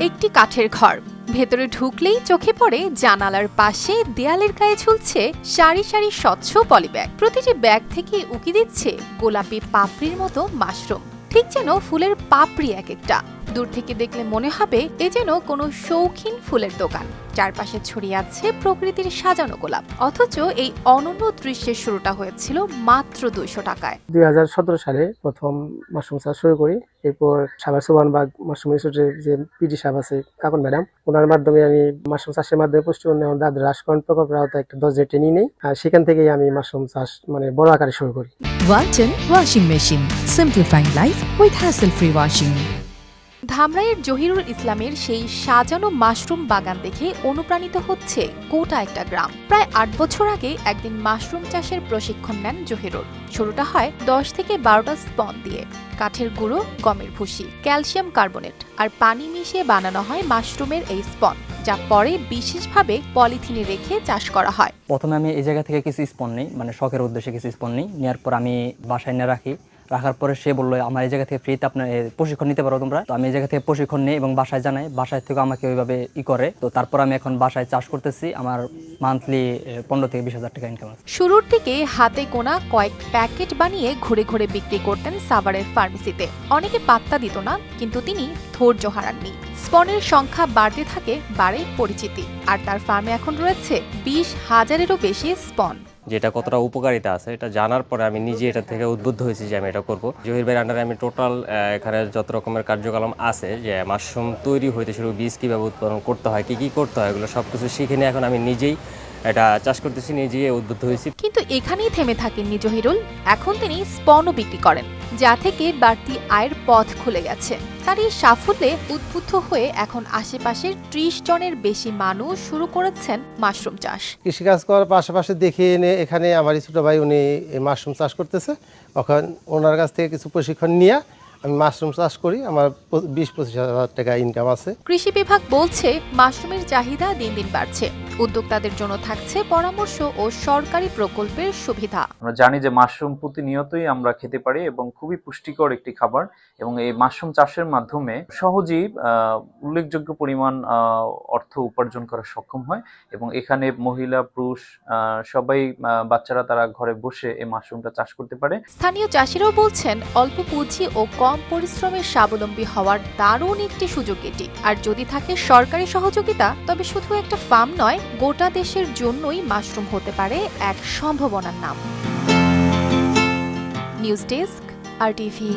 একটি কাঠের ঘর। ভেতরে ঢুকলেই চোখে পড়ে জানালার পাশে দেয়ালের গায়ে ঝুলছে সারি সারি স্বচ্ছ পলিব্যাগ। প্রতিটি ব্যাগ থেকে উকি দিচ্ছে গোলাপি পাপড়ির মতো মাশরুম। ঠিক যেন ফুলের পাপড়ি এক একটা। দূর থেকে দেখলে মনে হবে এ যেন কোনো শৌখিন ফুলের দোকান। চারপাশে ছড়িয়ে আছে প্রকৃতির সাজানো গোলাপ। অথচ এই অনন্য দৃশ্যের শুরুটা হয়েছিল মাত্র দুইশো টাকায়। দুই হাজার সতেরো সালে প্রথম মাশরুম চাষ শুরু করি। এরপর সাবার সোবানবাগ মাশরুম ইনস্টিটিউটের যে পিডি সাহেব আছে কাকন ম্যাডাম ওনার মাধ্যমে আমি মাশরুম চাষের মাধ্যমে পুষ্টি উন্নয়ন দাদা রাসকরণ প্রকল্পের আওতায় একটা দশ ট্রেনিং নেই। আর সেখান থেকেই আমি মাশরুম চাষ মানে বড় আকারে শুরু করি। Walton Washing Machine. Simplifying life with hassle-free washing. ধামরাইয়ের Zahirul ইসলামের সেই সাজানো মাশরুম বাগান দেখে অনুপ্রাণিত হচ্ছে গোটা একটা গ্রাম। প্রায় আট বছর আগে একদিন মাশরুম চাষের প্রশিক্ষণ নেন জহিরুল। শুরুটা হয় দশ থেকে বারোটা স্পন দিয়ে। কাঠের গুঁড়ো, গমের ভুসি, ক্যালসিয়াম কার্বনেট আর পানি মিশিয়ে বানানো হয় মাশরুমের এই স্পন, যা পরে বিশেষভাবে পলিথিনে রেখে চাষ করা হয়। প্রথমে আমি এই জায়গা থেকে কিছু স্পন নিই মানে শখের উদ্দেশ্যে কিছু স্পন নিই। নেওয়ার পর আমি বাসায় নিয়ে রাখি। রাখার পরে সে বলল, আমার এই জায়গা থেকে ফ্রিতে আপনার প্রশিক্ষণ নিতে পারো তোমরা। তো আমি এই জায়গা থেকে প্রশিক্ষণ নিই এবং বাসায় জানাই বাসায় থেকে আমাকে ওইভাবে ই করে। তো তারপর আমি এখন বাসায় চাষ করতেছি। আমার মান্থলি পনেরো থেকে বিশ হাজার টাকা ইনকাম শুরুর দিকে হাতে গোনা কয়েক প্যাকেট বানিয়ে ঘুরে ঘুরে বিক্রি করতেন সাভারের ফার্মেসিতে। অনেকে পাত্তা দিত না, কিন্তু তিনি ধৈর্য হারাননি। স্পনের সংখ্যা বাড়তে থাকে বাড়ে পরিচিতি। আর তার ফার্মে এখন রয়েছে বিশ হাজারেরও বেশি স্পন। যে এটা কতটা উপকারিতা আছে, এটা জানার পরে আমি নিজে এটা থেকে উদ্বুদ্ধ হয়েছি যে আমি এটা করব। জহির ভাইয়ের আন্ডারে আমি টোটাল এখানে যত রকমের কার্যকলাপ আছে, যে মাশরুম তৈরি হইতে শুরু, বীজ কীভাবে উৎপাদন করতে হয়, কি কি করতে হয়, এগুলো সব কিছু শিখে নিয়ে এখন আমি নিজেই এটা চাষ করতেছি নিজে উদ্বুদ্ধ হয়েছি। কিন্তু এখানেই থেমে থাকেননি জহিরুল। এখন তিনি স্পনও বিক্রি করেন যা থেকে বাড়তি আয়ের পথ খুলে গেছে। তার এই সাফল্যে উদ্বুদ্ধ হয়ে এখন আশেপাশের ত্রিশ জনের বেশি মানুষ শুরু করেছেন মাশরুম চাষ। কৃষিকাজ করার পাশাপাশি দেখে এনে এখানে আমার ছোটো ভাই উনি এই মাশরুম চাষ করতেছে। ওখান ওনার কাছ থেকে কিছু প্রশিক্ষণ নিয়ে আমি মাশরুম চাষ করি। আমার বিশ পঁচিশ হাজার টাকা ইনকাম আছে। কৃষি বিভাগ বলছে মাশরুমের চাহিদা দিন দিন বাড়ছে। উদ্যোক্তাদের জন্য থাকছে পরামর্শ ও সরকারি প্রকল্পের সুবিধা। আমরা জানি যে মাশরুম প্রতিনিয়তই আমরা খেতে পারি এবং খুবই পুষ্টিকর একটি খাবার এবং এই মাশরুম চাষের মাধ্যমে সহজেই উল্লেখযোগ্য পরিমাণ অর্থ উপার্জন করা সক্ষম হয় এবং এখানে মহিলা পুরুষ সবাই বাচ্চারা তারা ঘরে বসে এই মাশরুমটা চাষ করতে পারে। স্থানীয় চাষিরাও বলছেন অল্প পুঁজি ও কম পরিশ্রমের স্বাবলম্বী হওয়ার দারুণ একটি সুযোগ এটি। আর যদি থাকে সরকারি সহযোগিতা তবে শুধু একটা ফার্ম নয় গোটা দেশের জন্যই মাশরুম হতে পারে এক সম্ভাবনার নাম। News desk R TV.